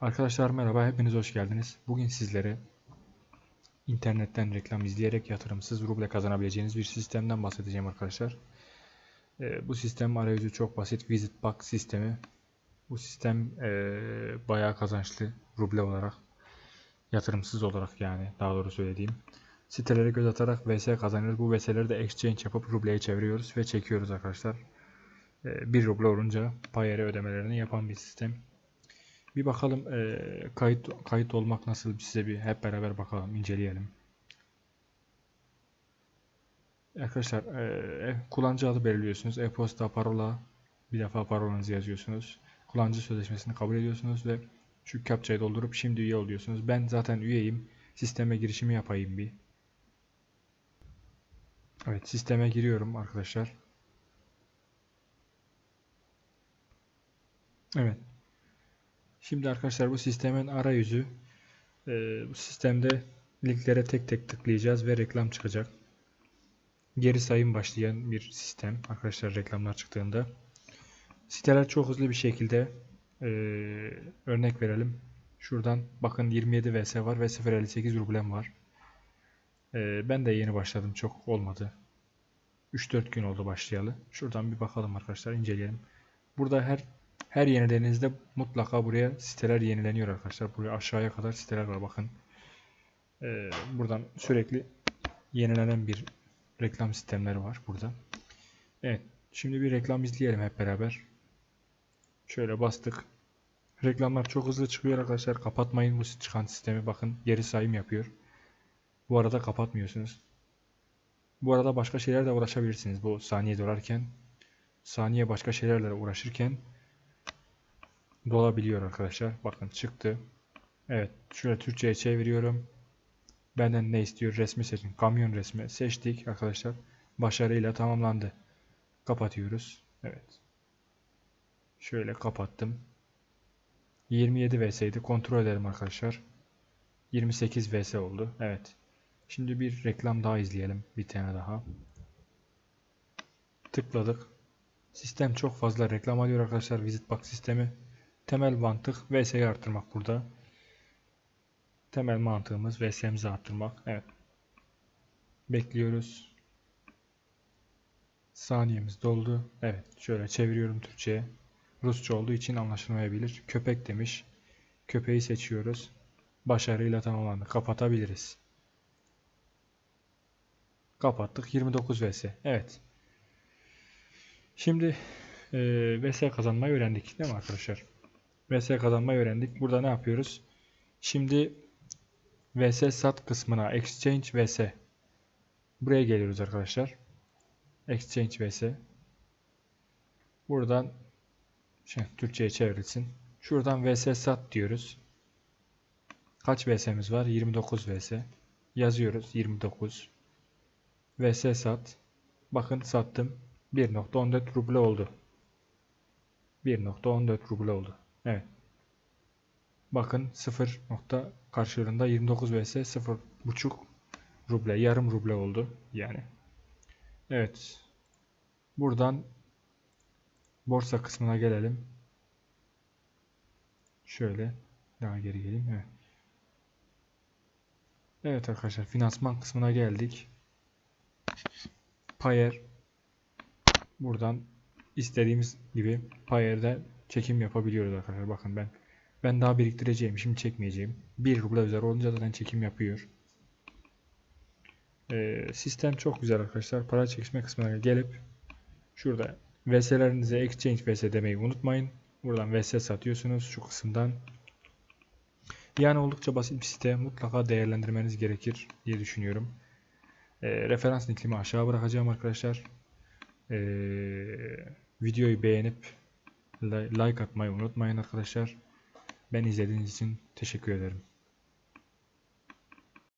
Arkadaşlar merhaba, hepiniz hoş geldiniz. Bugün sizlere internetten reklam izleyerek yatırımsız ruble kazanabileceğiniz bir sistemden bahsedeceğim arkadaşlar. Ee, bu sistem arayüzü çok basit, Visit Box sistemi. Bu sistem e, bayağı kazançlı ruble olarak, yatırımsız olarak yani daha doğru söylediğim. Sitelere göz atarak VS kazanıyoruz. Bu VS'leri de exchange yapıp rubleye çeviriyoruz ve çekiyoruz arkadaşlar. Ee, 1 ruble olunca payere ödemelerini yapan bir sistem. Bir bakalım e, kayıt kayıt olmak nasıl size bir hep beraber bakalım inceleyelim. Arkadaşlar e, kullanıcı adı belirliyorsunuz. E-posta, parola bir defa parolanızı yazıyorsunuz. Kullanıcı sözleşmesini kabul ediyorsunuz ve şu captcha'yı doldurup şimdi üye oluyorsunuz. Ben zaten üyeyim. Sisteme girişimi yapayım bir. Evet sisteme giriyorum arkadaşlar. Evet. Şimdi arkadaşlar bu sistemin arayüzü e, bu sistemde linklere tek tek tıklayacağız ve reklam çıkacak. Geri sayım başlayan bir sistem arkadaşlar reklamlar çıktığında. Siteler çok hızlı bir şekilde e, örnek verelim. Şuradan bakın 27 VS var ve 0.58 rublem var. E, ben de yeni başladım çok olmadı. 3-4 gün oldu başlayalı. Şuradan bir bakalım arkadaşlar inceleyelim. Burada her her yenilediğinizde mutlaka buraya siteler yenileniyor arkadaşlar. Buraya aşağıya kadar siteler var bakın. Ee, buradan sürekli yenilenen bir reklam sistemleri var burada. Evet. Şimdi bir reklam izleyelim hep beraber. Şöyle bastık. Reklamlar çok hızlı çıkıyor arkadaşlar. Kapatmayın bu çıkan sistemi. Bakın geri sayım yapıyor. Bu arada kapatmıyorsunuz. Bu arada başka şeylerle uğraşabilirsiniz. Bu saniye dolarken saniye başka şeylerle uğraşırken dolabiliyor arkadaşlar. Bakın çıktı. Evet. Şöyle Türkçe'ye çeviriyorum. Benden ne istiyor? Resmi seçin. Kamyon resmi seçtik arkadaşlar. Başarıyla tamamlandı. Kapatıyoruz. Evet. Şöyle kapattım. 27 vs'ydi. Kontrol edelim arkadaşlar. 28 vs oldu. Evet. Şimdi bir reklam daha izleyelim. Bir tane daha. Tıkladık. Sistem çok fazla reklam alıyor arkadaşlar. Visit Box sistemi. Temel mantık VS'yi arttırmak burada. Temel mantığımız VS'mizi arttırmak. Evet. Bekliyoruz. Saniyemiz doldu. Evet. Şöyle çeviriyorum Türkçe'ye. Rusça olduğu için anlaşılmayabilir. Köpek demiş. Köpeği seçiyoruz. Başarıyla tamamlandı. Kapatabiliriz. Kapattık. 29 VS. Evet. Şimdi e, VS kazanmayı öğrendik değil mi arkadaşlar? VS kazanmayı öğrendik. Burada ne yapıyoruz? Şimdi VS sat kısmına Exchange VS buraya geliyoruz arkadaşlar. Exchange VS buradan şey, Türkçe'ye çevrilsin. Şuradan VS sat diyoruz. Kaç VS'miz var? 29 VS. Yazıyoruz 29. VS sat. Bakın sattım. 1.14 ruble oldu. 1.14 ruble oldu. Evet. Bakın 0 nokta karşılığında 29 vs 0.5 ruble yarım ruble oldu yani. Evet. Buradan borsa kısmına gelelim. Şöyle daha geri geleyim. Evet. Evet arkadaşlar finansman kısmına geldik. Payer buradan istediğimiz gibi Payer'de çekim yapabiliyoruz arkadaşlar. Bakın ben ben daha biriktireceğim. Şimdi çekmeyeceğim. 1 ruble üzeri olunca zaten çekim yapıyor. Ee, sistem çok güzel arkadaşlar. Para çekişme kısmına gelip şurada VS'lerinize exchange VS demeyi unutmayın. Buradan VS satıyorsunuz şu kısımdan. Yani oldukça basit bir site. Mutlaka değerlendirmeniz gerekir diye düşünüyorum. Ee, referans linkimi aşağı bırakacağım arkadaşlar. Ee, videoyu beğenip like atmayı unutmayın arkadaşlar. Ben izlediğiniz için teşekkür ederim.